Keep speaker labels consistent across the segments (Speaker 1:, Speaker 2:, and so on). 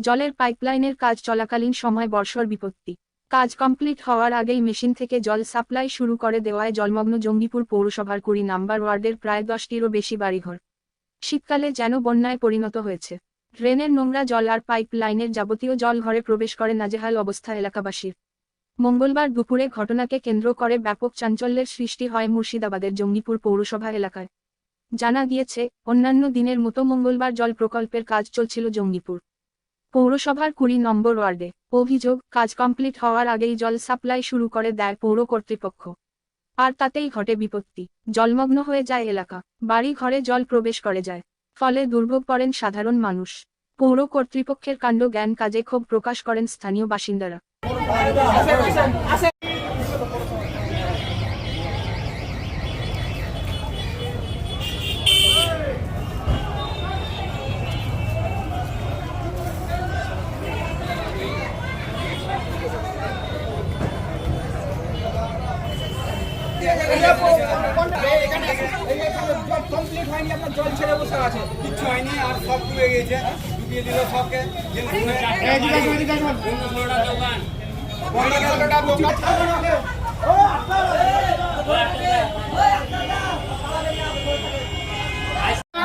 Speaker 1: জলের পাইপলাইনের কাজ চলাকালীন সময় বর্ষর বিপত্তি। কাজ কমপ্লিট হওয়ার আগেই মেশিন থেকে জল সাপ্লাই শুরু করে দেওয়ায় জলমগ্ন জঙ্গিপুর পৌরসভার কুড়ি নাম্বার ওয়ার্ডের প্রায় দশটিরও বেশি বাড়িঘর। শীতকালে যেন বন্যায় পরিণত হয়েছে। ড্রেনের নোংরা জল আর পাইপ লাইনের যাবতীয় জল ঘরে প্রবেশ করে নাজেহাল অবস্থা এলাকাবাসীর। মঙ্গলবার দুপুরে ঘটনাকে কেন্দ্র করে ব্যাপক চাঞ্চল্যের সৃষ্টি হয় মুর্শিদাবাদের জঙ্গিপুর পৌরসভা এলাকায়। জানা গিয়েছে, অন্যান্য দিনের মতো মঙ্গলবার জল প্রকল্পের কাজ চলছিল জঙ্গিপুর। পৌরসভার কুড়ি নম্বর ওয়ার্ডে। অভিযোগ, কাজ কমপ্লিট হওয়ার আগেই জল সাপ্লাই শুরু করে দেয় পৌর কর্তৃপক্ষ। আর তাতেই ঘটে বিপত্তি। জলমগ্ন হয়ে যায় এলাকা। বাড়ি ঘরে জল প্রবেশ করে যায়। ফলে দুর্ভোগ পড়েন সাধারণ মানুষ। পৌর কর্তৃপক্ষের কাণ্ড জ্ঞান কাজে ক্ষোভ প্রকাশ করেন স্থানীয় বাসিন্দারা।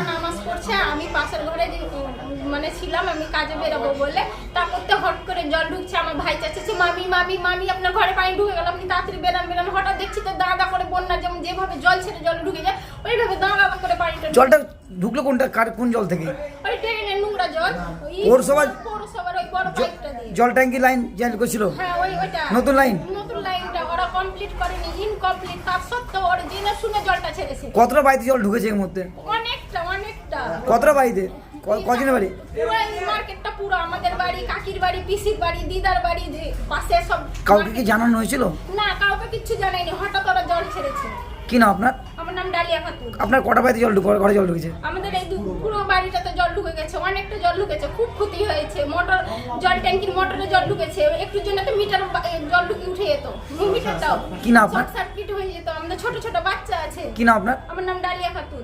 Speaker 2: নামাজ পড়ছে, আমি পাশের ঘরে মানে ছিলাম, আমি কাজে বেরোবো বলে। তারপর তো হট করে জল আমার ভাই চাচ্ছে মামি মামি মামি আপনার ঘরে পানি ঢুকে গেল আপনি তাড়াতাড়ি বেরান বেরান। হঠাৎ দেখছি তো দাঁড়া করে বন্যা যেমন যেভাবে জল ছেড়ে জল ঢুকে যায় ওইভাবে দাঁড়া করে পানিটা
Speaker 3: জলটা ঢুকলো কোনটা? কার কোন জল থেকে?
Speaker 2: ওই ট্রেনের নোংরা জল
Speaker 3: পৌরসভা-
Speaker 2: পৌরসভার ওই বড় পাইপটা দিয়ে।
Speaker 3: জল ট্যাঙ্কি লাইন জেল করছিল
Speaker 2: হ্যাঁ ওই ওইটা।
Speaker 3: নতুন লাইন?
Speaker 2: নতুন লাইনটা ওরা কমপ্লিট করেনি ইনকমপ্লিট তার সত্ত্বেও ওরা জেনে শুনে জলটা ছেড়েছে।
Speaker 3: কতটা বাড়িতে জল ঢুকেছে এর মধ্যে?
Speaker 2: অনেকটা অনেকটা।
Speaker 3: কতটা বাড়িতে? ক- বাড়ি?
Speaker 2: মার্কেটটা পুরো আমাদের বাড়ি কাকির বাড়ি পিসির বাড়ি দিদার বাড়ি পাশে সব
Speaker 3: কাউকে কি জানানো হয়েছিল?
Speaker 2: না কাউকে কিচ্ছু জানাইনি। হঠাৎ ওরা জল ছেড়েছে।
Speaker 3: কি না আপনার?
Speaker 2: আমার নাম ডালিয়া খাতুন।
Speaker 3: আপনার কটা বাড়িতে জল ঢুকে ঘরে জল ঢুকেছে?
Speaker 2: আমাদের এই পুরো বাড়িটাতে জল ঢুকে গেছে। অনেকটা জল ঢুকেছে। খুব ক্ষতি হয়েছে। মোটর জল ট্যাঙ্কির মোটরে জল ঢুকেছে। একটু জন্য তো মিটার জল ঢুকে উঠে যেত। মিটারটাও
Speaker 3: কি না আপনার?
Speaker 2: সার্কিট হয়ে যেত। আমাদের ছোট ছোট বাচ্চা আছে।
Speaker 3: কি না আপনার?
Speaker 2: আমার নাম ডালিয়া খাতুন।